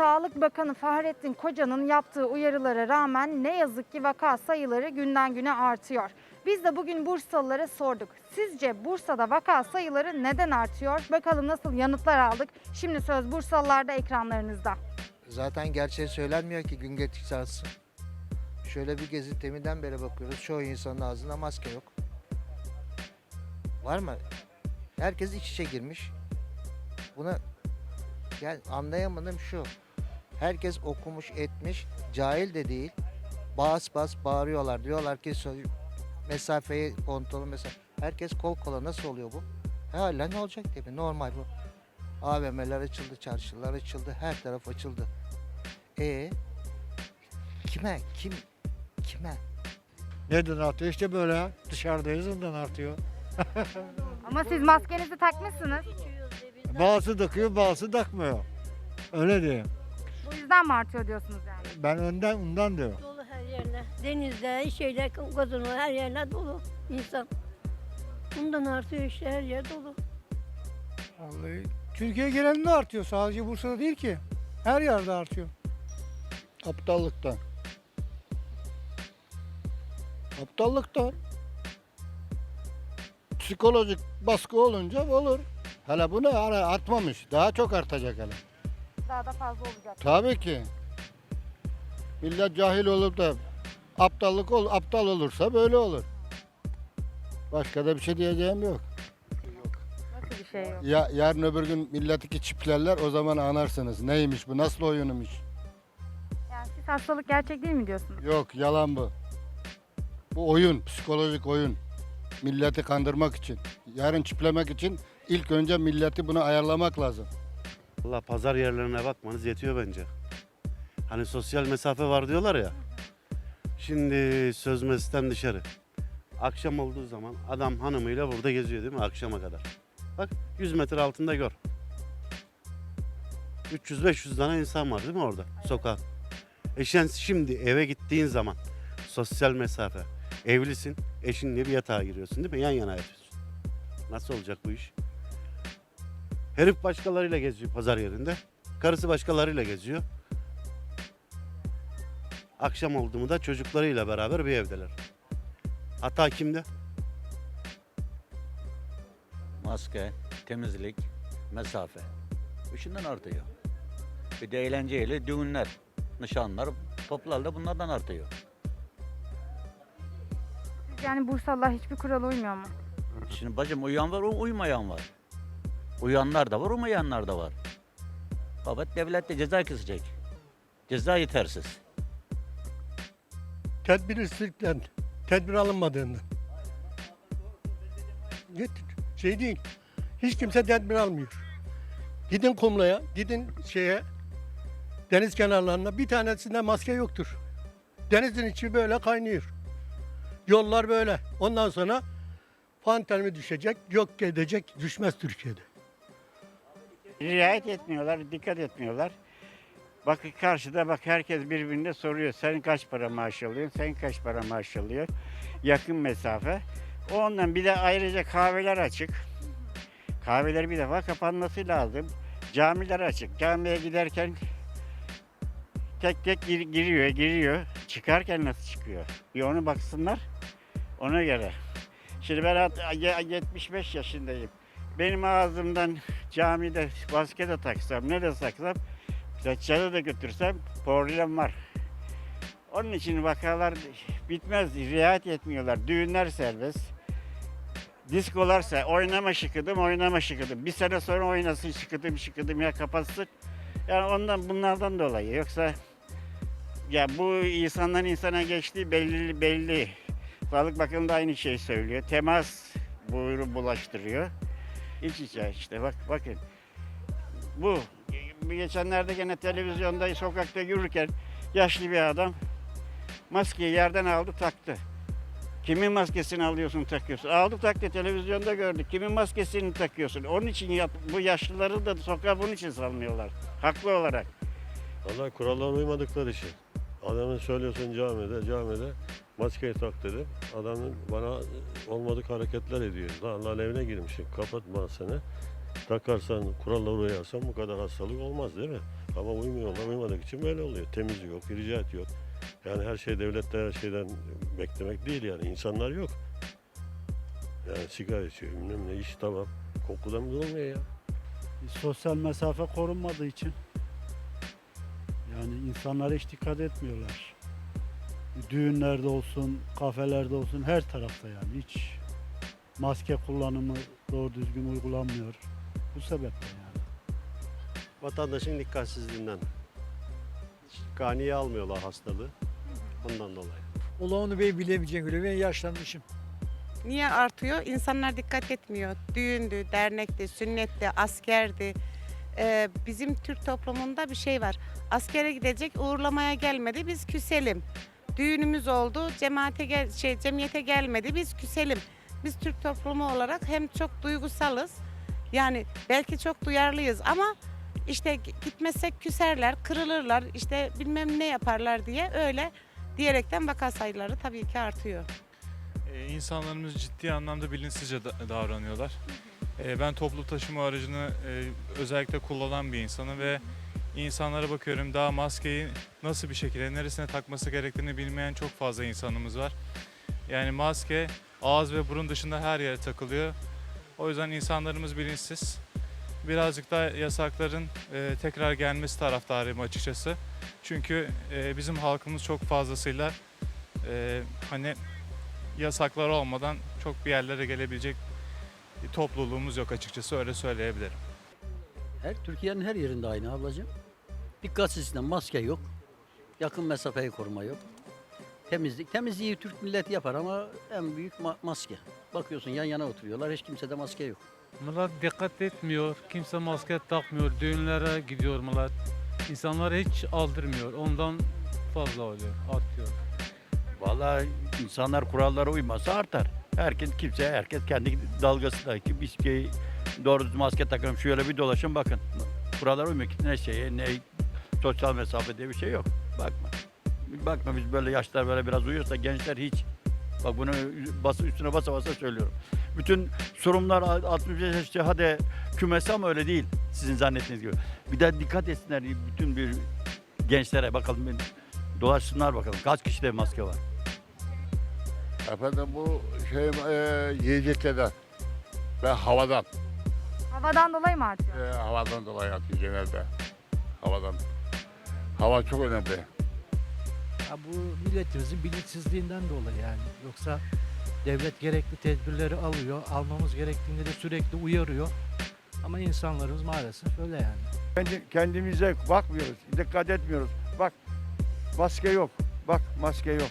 Sağlık Bakanı Fahrettin Koca'nın yaptığı uyarılara rağmen ne yazık ki vaka sayıları günden güne artıyor. Biz de bugün Bursalılara sorduk. Sizce Bursa'da vaka sayıları neden artıyor? Bakalım nasıl yanıtlar aldık. Şimdi söz Bursalılarda ekranlarınızda. Zaten gerçeği söylenmiyor ki gün geçtikçe artsın. Şöyle bir gezi teminden beri bakıyoruz. Çoğu insanın ağzında maske yok. Var mı? Herkes iç içe girmiş. Buna yani anlayamadığım şu. Herkes okumuş etmiş. Cahil de değil. Bas bas bağırıyorlar. Diyorlar ki mesafeyi kontrolü mesela. Herkes kol kola nasıl oluyor bu? Hala ne olacak tabii normal bu. AVM'ler açıldı, çarşılar açıldı, her taraf açıldı. E kime, kim, kime? Neden artıyor? İşte böyle dışarıdayız ondan artıyor. Ama siz maskenizi takmışsınız. Bazısı takıyor, bazısı takmıyor. Öyle diyor. Bu yüzden mi artıyor diyorsunuz yani? Ben önden ondan diyor. Dolu her yerine. Denizde, şeyde, gazino her yerine dolu insan. Bundan artıyor işte her yer dolu. Vallahi Türkiye genelinde artıyor. Sadece Bursa'da değil ki. Her yerde artıyor. Aptallıktan. Aptallıktan. Psikolojik baskı olunca olur. Hele bu ne? Hala artmamış. Daha çok artacak hele. Daha da fazla olacak. Tabii ki. Millet cahil olup da aptallık ol, aptal olursa böyle olur. Başka da bir şey diyeceğim yok. Nasıl bir şey yok? Ya yarın öbür gün milletiki çiplerler o zaman anlarsınız. Neymiş bu? Nasıl oyunmuş? Yani siz hastalık gerçek değil mi diyorsunuz? Yok yalan bu. Bu oyun, psikolojik oyun. Milleti kandırmak için. Yarın çiplemek için ilk önce milleti buna ayarlamak lazım. Valla pazar yerlerine bakmanız yetiyor bence. Hani sosyal mesafe var diyorlar ya. Şimdi söz meclisten dışarı. Akşam olduğu zaman adam hanımıyla burada geziyor değil mi akşama kadar. Bak 100 metre altında gör. 300-500 tane insan var değil mi orada sokak? E sen şimdi eve gittiğin zaman sosyal mesafe. Evlisin, eşinle bir yatağa giriyorsun değil mi? Yan yana yatıyorsun. Nasıl olacak bu iş? Herif başkalarıyla geziyor pazar yerinde. Karısı başkalarıyla geziyor. Akşam oldu mu da çocuklarıyla beraber bir evdeler. Hata kimde? maske, temizlik, mesafe. Üçünden artıyor. Bir de eğlenceyle düğünler, nişanlar, toplar da bunlardan artıyor. Siz yani Bursalılar hiçbir kurala uymuyor mu? Şimdi bacım uyan var, uymayan var. Uyanlar da var, uymayanlar da var. Fakat devlet de ceza kesecek. Ceza yetersiz. Tedbirsizlikten, tedbir alınmadığından. Şey değil. Hiç kimse tedbir almıyor. Gidin kumlaya, gidin şeye, deniz kenarlarına bir tanesinde maske yoktur. Denizin içi böyle kaynıyor. Yollar böyle. Ondan sonra pandemi düşecek, yok edecek, düşmez Türkiye'de. Riayet etmiyorlar, dikkat etmiyorlar. Bak karşıda bak herkes birbirine soruyor. Sen kaç para maaş alıyorsun? Sen kaç para maaş alıyorsun? Yakın mesafe. Ondan bir de ayrıca kahveler açık. Kahveler bir defa kapanması lazım. Camiler açık. Camiye giderken tek tek gir- giriyor, giriyor. Çıkarken nasıl çıkıyor? Bir onu baksınlar. Ona göre. Şimdi ben hat- ye- 75 yaşındayım. Benim ağzımdan camide maske de taksam, ne de taksam, saçları da götürsem problem var. Onun için vakalar bitmez, riayet etmiyorlar. Düğünler serbest. Diskolarsa oynama şıkıdım, oynama şıkıdım. Bir sene sonra oynasın şıkıdım şıkıdım ya kapatsın. Yani ondan bunlardan dolayı. Yoksa ya bu insandan insana geçtiği belli belli. Sağlık Bakanı da aynı şeyi söylüyor. Temas buyruğu bulaştırıyor. İç içe işte bak bakın. Bu geçenlerde gene televizyonda sokakta yürürken yaşlı bir adam maskeyi yerden aldı taktı. Kimin maskesini alıyorsun takıyorsun? Aldı taktı televizyonda gördük. Kimin maskesini takıyorsun? Onun için yap, bu yaşlıları da sokağa bunun için salmıyorlar. Haklı olarak. Vallahi kurallara uymadıkları için. Adamın söylüyorsun camide, camide maskeyi tak dedim. Adamın bana olmadık hareketler ediyor. Lan lan evine girmişsin, kapat masını. Takarsan, kurallara uyarsan bu kadar hastalık olmaz değil mi? Ama uymuyorlar. Uymadık için böyle oluyor. Temizlik yok, ricat yok. Yani her şey devletten her şeyden beklemek değil yani. İnsanlar yok. Yani sigara içiyor, bilmem ne iş tamam. Kokudan durulmuyor ya. Sosyal mesafe korunmadığı için yani insanlara hiç dikkat etmiyorlar. Düğünlerde olsun, kafelerde olsun her tarafta yani hiç maske kullanımı doğru düzgün uygulanmıyor. Bu sebeple yani. Vatandaşın dikkatsizliğinden. Ganiye almıyorlar hastalığı. Ondan dolayı. Ula onu bey bilemeyeceğim öyle ben yaşlanmışım. Niye artıyor? İnsanlar dikkat etmiyor. Düğündü, dernekti, sünnetti, askerdi. Ee, bizim Türk toplumunda bir şey var. Askere gidecek, uğurlamaya gelmedi, biz küselim. Düğünümüz oldu, cemaate gel şey cemiyete gelmedi, biz küselim. Biz Türk toplumu olarak hem çok duygusalız. Yani belki çok duyarlıyız ama işte gitmezsek küserler, kırılırlar, işte bilmem ne yaparlar diye öyle diyerekten vaka sayıları tabii ki artıyor. Ee, insanlarımız ciddi anlamda bilinçsizce da- davranıyorlar. Ee, ben toplu taşıma aracını e, özellikle kullanan bir insanım ve insanlara bakıyorum daha maskeyi nasıl bir şekilde neresine takması gerektiğini bilmeyen çok fazla insanımız var. Yani maske ağız ve burun dışında her yere takılıyor. O yüzden insanlarımız bilinçsiz. Birazcık da yasakların e, tekrar gelmesi taraftarıyım açıkçası. Çünkü e, bizim halkımız çok fazlasıyla hani yasaklar olmadan çok bir yerlere gelebilecek topluluğumuz yok açıkçası öyle söyleyebilirim. Her Türkiye'nin her yerinde aynı ablacığım. Dikkatsizlikten maske yok. Yakın mesafeyi koruma yok. Temizlik. Temizliği Türk milleti yapar ama en büyük ma- maske. Bakıyorsun yan yana oturuyorlar. Hiç kimsede maske yok. Millet dikkat etmiyor, kimse maske takmıyor, düğünlere gidiyor millet. İnsanlar hiç aldırmıyor, ondan fazla oluyor, artıyor. Vallahi insanlar kurallara uymasa artar. Herkes kimse herkes kendi dalgasındaki bir şey doğru düz maske takıyorum. Şöyle bir dolaşın bakın. Kurallara uymuyor. Ne şeye ne sosyal mesafe diye bir şey yok. Bakma. Bakma biz böyle yaşlar böyle biraz uyuyorsa gençler hiç. Bak bunu bası üstüne basa basa söylüyorum. Bütün sorunlar 65 yaşta hadi kümesi ama öyle değil. Sizin zannettiğiniz gibi. Bir de dikkat etsinler bütün bir gençlere bakalım. Dolaşsınlar bakalım. Kaç kişide maske var? Efendim bu şey e, yiyeceklerden ve havadan. Havadan dolayı mı artıyor? E, havadan dolayı atıyor genelde. Havadan. Hava çok önemli. Ya bu milletimizin bilinçsizliğinden dolayı yani. Yoksa devlet gerekli tedbirleri alıyor. Almamız gerektiğinde de sürekli uyarıyor. Ama insanlarımız maalesef öyle yani. Kendi, kendimize bakmıyoruz, dikkat etmiyoruz. Bak maske yok, bak maske yok.